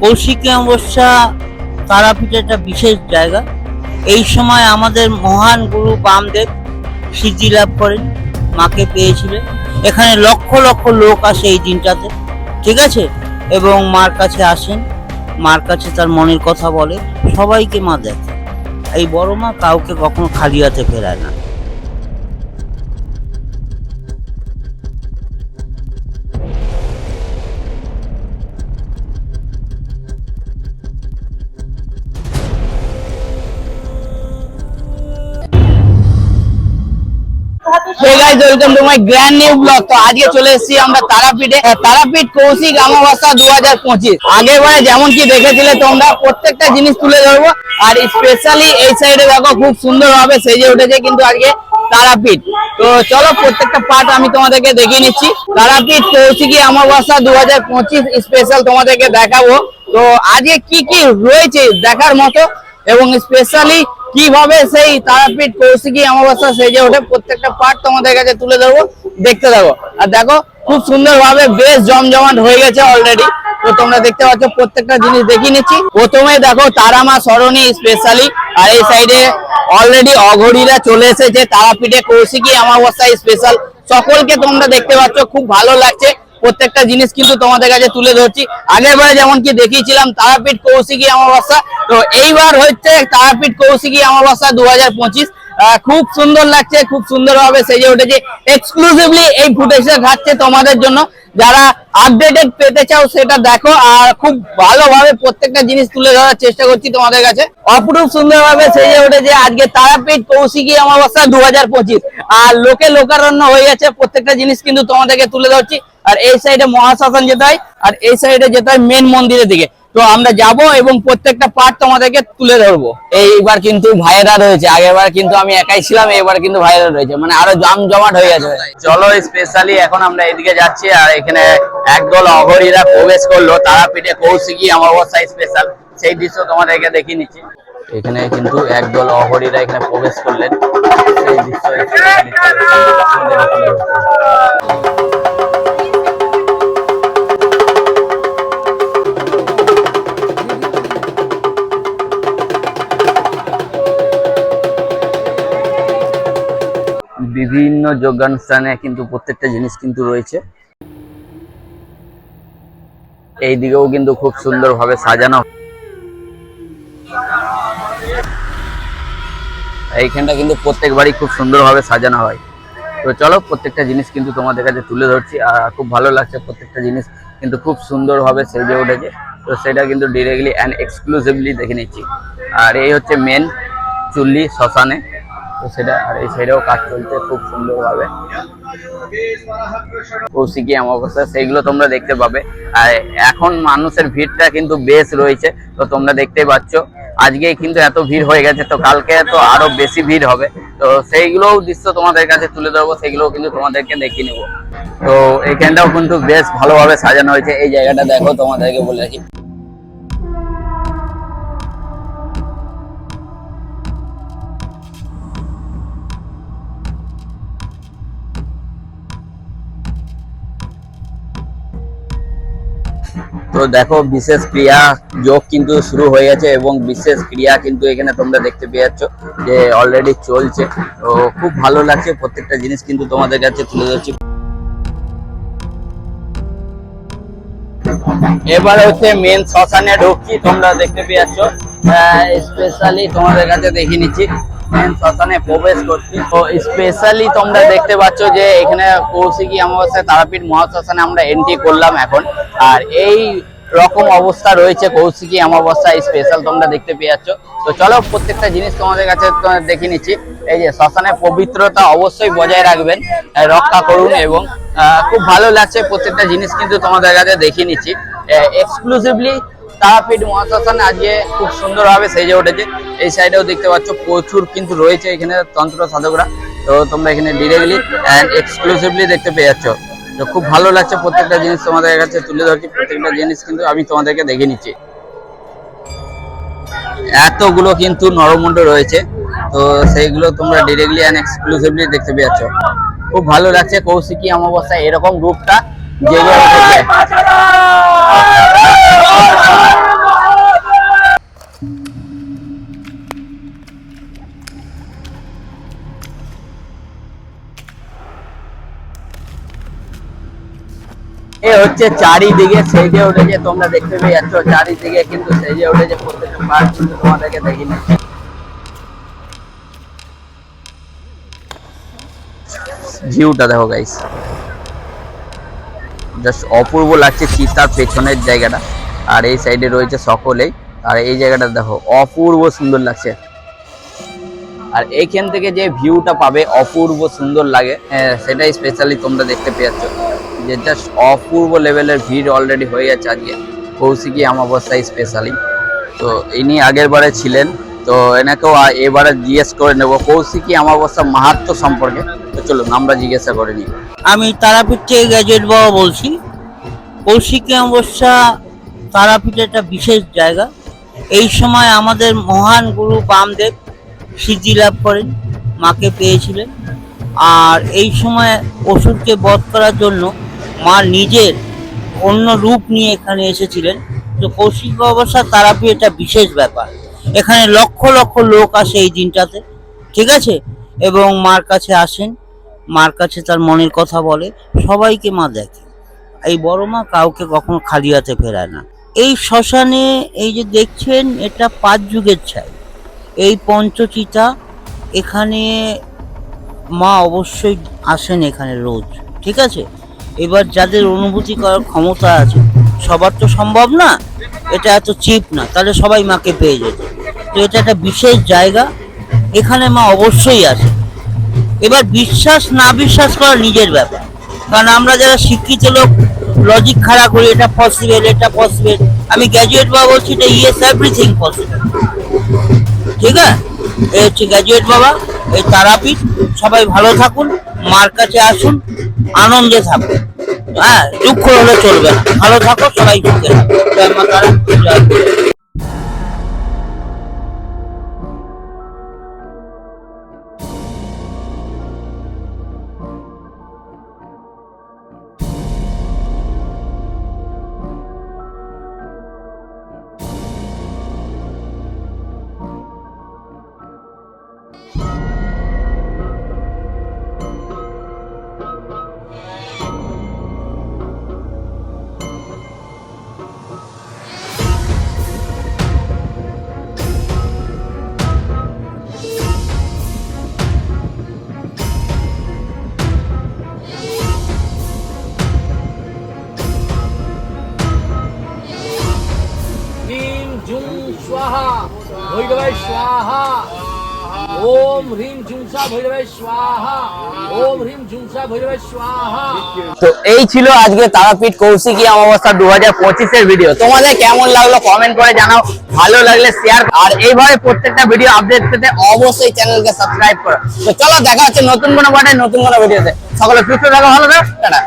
কৌশিকী অমাবস্যা তারাপীঠে একটা বিশেষ জায়গা। এই সময় আমাদের মহান গুরু বামদেব সিদ্ধি লাভ করেন, মাকে পেয়েছিলেন। এখানে লক্ষ লক্ষ লোক আসে এই দিনটাতে, ঠিক আছে? এবং মার কাছে আসেন, মার কাছে তার মনের কথা বলে, সবাইকে মা দেখে। এই বড় মা কাউকে কখনো খালি হাতে ফেরায় না। Welcome to my grand new vlog. তো আজকে চলে এসেছি আমরা তারাপীঠে। তারাপীঠ কৌশিক অমাবস্যা দু হাজার পঁচিশ। আগের বারে যেমন কি দেখেছিলে, তোমরা প্রত্যেকটা জিনিস তুলে ধরবো। আর স্পেশালি এই সাইডে দেখো, খুব সুন্দর ভাবে সেজে উঠেছে কিন্তু আজকে তারাপীঠ। তো চলো, প্রত্যেকটা পার্ট আমি তোমাদেরকে দেখিয়ে নিচ্ছি। তারাপীঠ কৌশিকী অমাবস্যা দু হাজার পঁচিশ স্পেশাল তোমাদেরকে দেখাবো। তো আজকে কি কি রয়েছে দেখার মতো, এবং স্পেশালি কীভাবে সেই তারাপীঠ কৌশিকী অমাবস্যা সেজে ওঠে প্রত্যেকটা পার্ট তোমাদের কাছে তুলে দেবো দেখতে থাকো। আর দেখো, খুব সুন্দর ভাবে বেশ জমজমাট হয়ে গেছে অলরেডি তো তোমরা দেখতে পাচ্ছ, প্রত্যেকটা জিনিস দেখিয়ে নিচ্ছি। প্রথমে দেখো তারা মা সরণি স্পেশালি আর এই সাইডে অলরেডি অঘরীরা চলে এসেছে, তারাপীঠে কৌশিকী অমাবস্যা স্পেশাল সকলকে তোমরা দেখতে পাচ্ছ, খুব ভালো লাগছে। প্রত্যেকটা জিনিস কিন্তু তোমাদের কাছে তুলে ধরছি। আগের বারে যেমন কি দেখিয়েছিলাম, তারাপীঠ কৌশিকী অমাবস্যা। তো এইবার হচ্ছে তারাপীঠ কৌশিকী অমাবস্যা দু হাজার পঁচিশ। খুব সুন্দর লাগছে, খুব সুন্দর ভাবে সেজে উঠেছে। এক্সক্লুসিভলি এই ফুটেজটা থাকছে তোমাদের জন্য। যারা আপডেটেড পেতে চাও সেটা দেখো, আর খুব ভালোভাবে প্রত্যেকটা জিনিস তুলে ধরার চেষ্টা করছি তোমাদের কাছে। অপরূপ সুন্দরভাবে সেজে উঠেছে আজকে তারাপীঠ কৌশিকী অমাবস্যা দু হাজার পঁচিশ। আর লোকে লোকারণ্য হয়ে গেছে, প্রত্যেকটা জিনিস কিন্তু তোমাদেরকে তুলে ধরছি। আর এই সাইডে মহাশ্মশান যেতে হয়, আর এই সাইডে যেতে হয় মেন মন্দিরের দিকে। তো আমরা যাব এবং প্রত্যেকটা পার্ট তোমাদেরকে তুলে ধরবো। এইবার কিন্তু ভাইয়েরা রয়েছে, আগেরবার কিন্তু আমি একাই ছিলাম এবার কিন্তু ভাইয়েরা রয়েছে মানে আরও জম জমাট হয়ে গেছে। চলো স্পেশালি এখন আমরা এদিকে যাচ্ছি, আর এখানে একদল অঘরীরা প্রবেশ করল তারা পিঠে তারাপীঠে আমার অমাবস্যা স্পেশাল সেই দৃশ্য তোমাদেরকে দেখিয়ে নিচ্ছি। এখানে কিন্তু একদল অহরীরা এখানে প্রবেশ করলেন, সেই দৃশ্য বিভিন্ন যোগানুষ্ঠানে কিন্তু প্রত্যেকটা জিনিস কিন্তু রয়েছে। এই দিকেও কিন্তু খুব সুন্দরভাবে সাজানো। এইখানটা কিন্তু প্রত্যেক বাড়ি খুব সুন্দরভাবে সাজানো হয়। তো চলো, প্রত্যেকটা জিনিস কিন্তু তোমাদের কাছে তুলে ধরছি। আর খুব ভালো লাগছে প্রত্যেকটা জিনিস কিন্তু খুব সুন্দরভাবে সেজে উঠেছে। তো সেটা কিন্তু ডিরেক্টলি অ্যান্ড এক্সক্লুসিভলি দেখে নিচ্ছি। আর এই হচ্ছে মেন চুল্লি, শ্মশানে। তো সেটা, আর এই সাইডেও কাজ চলছে খুব সুন্দরভাবে। কৌশিকী অমাবস্যা, সেইগুলো তোমরা দেখতে পাবে। আর এখন মানুষের ভিড়টা কিন্তু বেশ রয়েছে, তো তোমরা দেখতেই পাচ্ছ। আজকে কিন্তু এত ভিড় হয়ে গেছে, তো কালকে তো আরও বেশি ভিড় হবে। তো সেইগুলোও দৃশ্য তোমাদের কাছে তুলে ধরবো সেগুলোও কিন্তু তোমাদেরকে দেখিয়ে নেব। তো এখানটাও কিন্তু বেশ ভালোভাবে সাজানো হয়েছে, এই জায়গাটা দেখো তোমাদেরকে বলে রাখি। তো দেখো, বিশেষ ক্রিয়া যোগ কিন্তু শুরু হয়ে গেছে এবং বিশেষ ক্রিয়া কিন্তু এখানে তোমরা দেখতে পেয়ে যাচ্ছ যে অলরেডি চলছে। তো খুব ভালো লাগছে, প্রত্যেকটা জিনিস কিন্তু তোমাদের কাছে তুলে ধরছি। এবার হচ্ছে মেন শ্মশানে ঢুকছি, তোমরা দেখতে পেয়ে যাচ্ছ স্পেশালি তোমাদের কাছে দেখিয়ে নিচ্ছি। মেন শ্মশানে প্রবেশ করছি। তো স্পেশালি তোমরা দেখতে পাচ্ছ যে এখানে কৌশিকী অমাবস্যায় তারাপীঠ মহাশ্মশানে আমরা এন্ট্রি করলাম এখন। আর এই রকম অবস্থা রয়েছে, কৌশিকী অমাবস্যা স্পেশাল তোমরা দেখতে পেয়ে যাচ্ছ তো চলো, প্রত্যেকটা জিনিস তোমাদের কাছে দেখে নিচ্ছি। এই যে শ্মশানের পবিত্রতা অবশ্যই বজায় রাখবেন রক্ষা করুন এবং খুব ভালো লাগছে প্রত্যেকটা জিনিস কিন্তু তোমাদের কাছে দেখিয়ে নিচ্ছি। এক্সক্লুসিভলি তারাপীঠ মহাশ্মশান আজকে খুব সুন্দরভাবে সেজে উঠেছে। এই সাইডেও দেখতে পাচ্ছ, প্রচুর কিন্তু রয়েছে এখানে তন্ত্র সাধকরা। তো তোমরা এখানে ডিরেক্টলি অ্যান্ড এক্সক্লুসিভলি দেখতে পেয়ে যাচ্ছ তো খুব ভালো লাগছে প্রত্যেকটা জিনিস তোমাদের কাছে তুলে ধরছি, প্রত্যেকটা জিনিস কিন্তু আমি তোমাদেরকে দেখে নিচ্ছি। এতগুলো কিন্তু নরমুণ্ড রয়েছে, তো সেইগুলো তোমরা ডিরেক্টলি অ্যান্ড এক্সক্লুসিভলি দেখতে পেয়েছ খুব ভালো লাগছে কৌশিকী অমাবস্যায় এরকম রূপটা জেগে এ হচ্ছে চারিদিকে সেজে উঠেছে তোমরা দেখতে পেয়ে যাচ্ছ চারিদিকে কিন্তু সেজে উঠেছে প্রত্যেকটা পার্ক কিন্তু তোমাদেরকে দেখিনি। ভিউটা দেখো গাইস জাস্ট অপূর্ব লাগছে চিতার পেছনের জায়গাটা। আর এই সাইডে রয়েছে সকলেই। আর এই জায়গাটা দেখো অপূর্ব সুন্দর লাগছে। আর এইখান থেকে যে ভিউটা পাবে অপূর্ব সুন্দর লাগে। হ্যাঁ, সেটাই স্পেশালি তোমরা দেখতে পেয়ে যাচ্ছ। যে জাস্ট অপূর্ব লেভেলের ভিড় অলরেডি হয়ে যাচ্ছে আজকে। কৌশিকী অমাবস্যায় স্পেশালি তো ইনি আগের বারে ছিলেন, তো এনাকেও এবারে জিজ্ঞেস করে নেব, কৌশিকী অমাবস্যা মাহাত্ম সম্পর্কে। তো চলুন, আমরা জিজ্ঞাসা করে নিই। আমি তারাপীঠ থেকে গ্র্যাজুয়েট বাবা বলছি। কৌশিকী অমাবস্যা তারাপীঠ একটা বিশেষ জায়গা। এই সময় আমাদের মহান গুরু বামদেব সিদ্ধি লাভ করেন, মাকে পেয়েছিলেন। আর এই সময় অসুরকে বধ করার জন্য মা নিজের অন্য রূপ নিয়ে এখানে এসেছিলেন। তো কৌশিক অমাবস্যা তারাপীঠ একটা বিশেষ ব্যাপার। এখানে লক্ষ লক্ষ লোক আসে এই দিনটাতে, ঠিক আছে? এবং মার কাছে আসেন, মার কাছে তার মনের কথা বলে, সবাইকে মা দেখে। এই বড় মা কাউকে কখনো খালি হাতে ফেরায় না। এই শ্মশানে এই যে দেখছেন, এটা পাঁচ যুগের ছাই। এই পঞ্চচিতা এখানে মা অবশ্যই আসেন এখানে রোজ, ঠিক আছে? এবার যাদের অনুভূতি করার ক্ষমতা আছে, সবার তো সম্ভব না, এটা এত চিপ না, তাহলে সবাই মাকে পেয়ে যেত। তো এটা একটা বিশেষ জায়গা, এখানে মা অবশ্যই আসে এবার বিশ্বাস না বিশ্বাস করা নিজের ব্যাপার। কারণ আমরা যারা শিক্ষিত লোক লজিক খাড়া করি, এটা পসিবল এটা পসিবল আমি গ্র্যাজুয়েট বাবা বলছি, এটা ইয়েস এভরিথিং পসিবল ঠিক আছে? এই হচ্ছে গ্র্যাজুয়েট বাবা, এই তারাপীঠ, সবাই ভালো থাকুন, মার কাছে আসুন, আনন্দে থাকুন। হ্যাঁ দুঃখ হলে চলবে না। ভালো থাকো সবাই সুখে থাকো ভৈরবাই স্বাহা। ওম হ্রিম ঝুমসা ভৈরবাই স্বাহা। ওম হ্রিম ঝুমসা ভৈরবাই স্বাহা। তো এই ছিল আজকে তারাপীঠ কৌশিকী অমাবস্যা দু হাজার পঁচিশের ভিডিও তোমাদের কেমন লাগল কমেন্ট করে জানাও। ভালো লাগলে শেয়ার আর এইভাবে প্রত্যেকটা ভিডিও আপডেট পেতে অবশ্যই চ্যানেলকে সাবস্ক্রাইব করো। তো চলো, দেখা হচ্ছে নতুন কোনো পাঠে নতুন কোনো ভিডিওতে সকলে সুস্থ থাকো, ভালো থাকো।